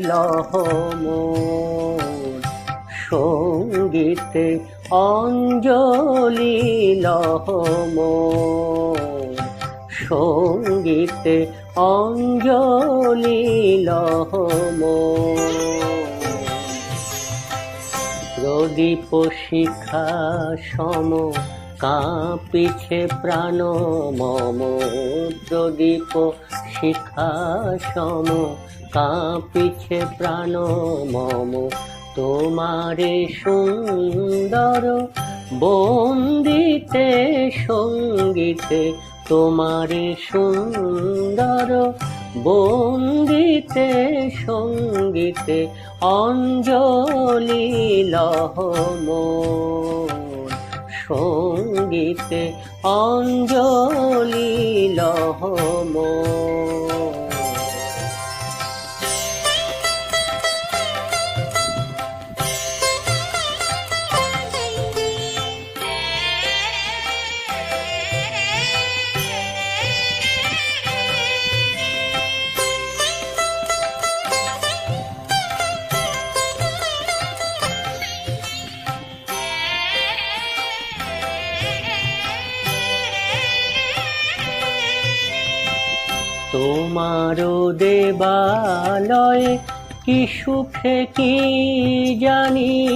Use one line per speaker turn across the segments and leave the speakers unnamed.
লহমোর সঙ্গীতে অঞ্জলি লহমোর সঙ্গীতে অঞ্জলি লহমোর প্রদীপ শিখা সম কাঁপিছে প্রাণ মম। প্রদীপ শিখা সম কাঁপিছে প্রাণ মম, তোমারে সুন্দর বন্দিতে, সঙ্গীতে, তোমারে সুন্দর বন্দিতে, সঙ্গীতে, অঞ্জলি লহম সঙ্গীতে অঞ্জলি লহম তোমারও দেবালয়ে কি সুখে কি জানি?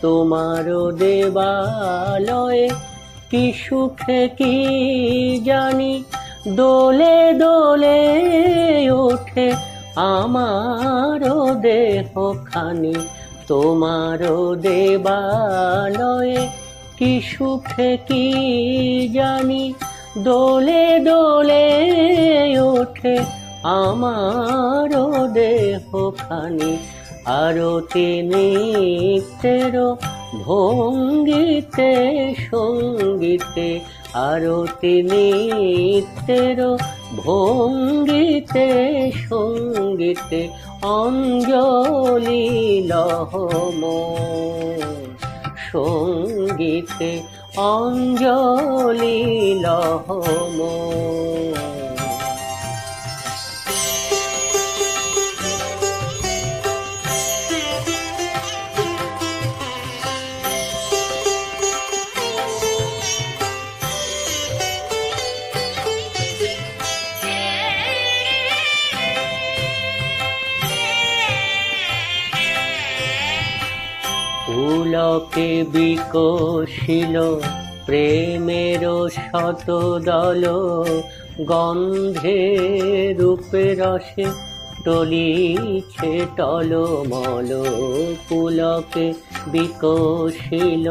তোমারও দেবালয়ে কি সুখে কি জানি? দোলে দোলে ওঠে আমারও দেহ খানি তোমারও দেবালয়ে কি সুখে কি জানি? দোলে দোলে ওঠে আমার দেহ খানি আরতি নৃত্যের ভঙ্গিতে, সঙ্গীতে, আরতি নৃত্যের ভঙ্গিতে, সঙ্গীতে অঞ্জলি লহম। সঙ্গীতে অঞ্জলি লহম। পুলকে বিকশিল, প্রেমের শতদল, গন্ধে রূপে রসে টলিছে টলমল পুলকে বিকশিল,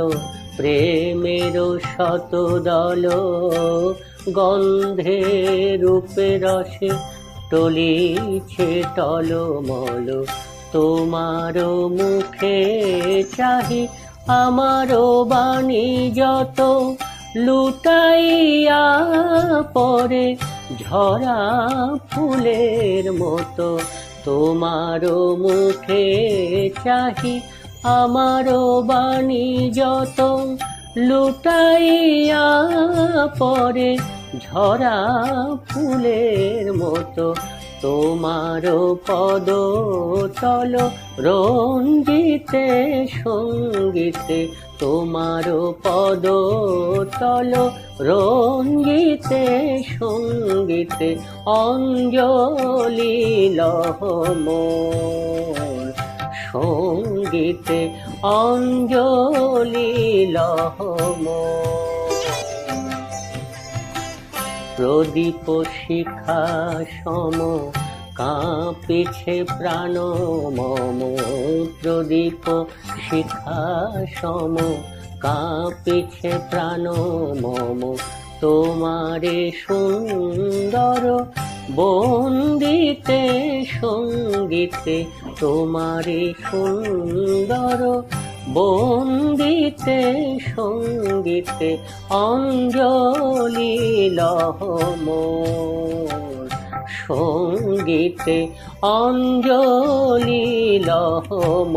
প্রেমের শতদল, গন্ধে রূপে রসে টলিছে টলমল তোমার মুখে চাহি, আমারও বাণী যত লুটাইয়া পরে ঝরা ফুলের মতো। তোমার মুখে চাহি, আমারও বাণী যত লুটাইয়া পরে ঝরা ফুলের মতো। তোমার পদ তল রঞ্জিতে, সঙ্গীতে। তোমার পদ তল রঞ্জিতে, সঙ্গীতে। অঞ্জলি লহম সঙ্গীতে অঞ্জলি লহম প্রদীপ শিখা সম কাঁপিছে প্রাণ, মম প্রদীপ শিখা সম কাঁপিছে প্রাণ, মম তোমারে সুন্দর বন্দিতে, সঙ্গীতে তোমারে সুন্দর বন্দিতে সঙ্গীতে অঞ্জলি লহম সঙ্গীতে অঞ্জলি লহম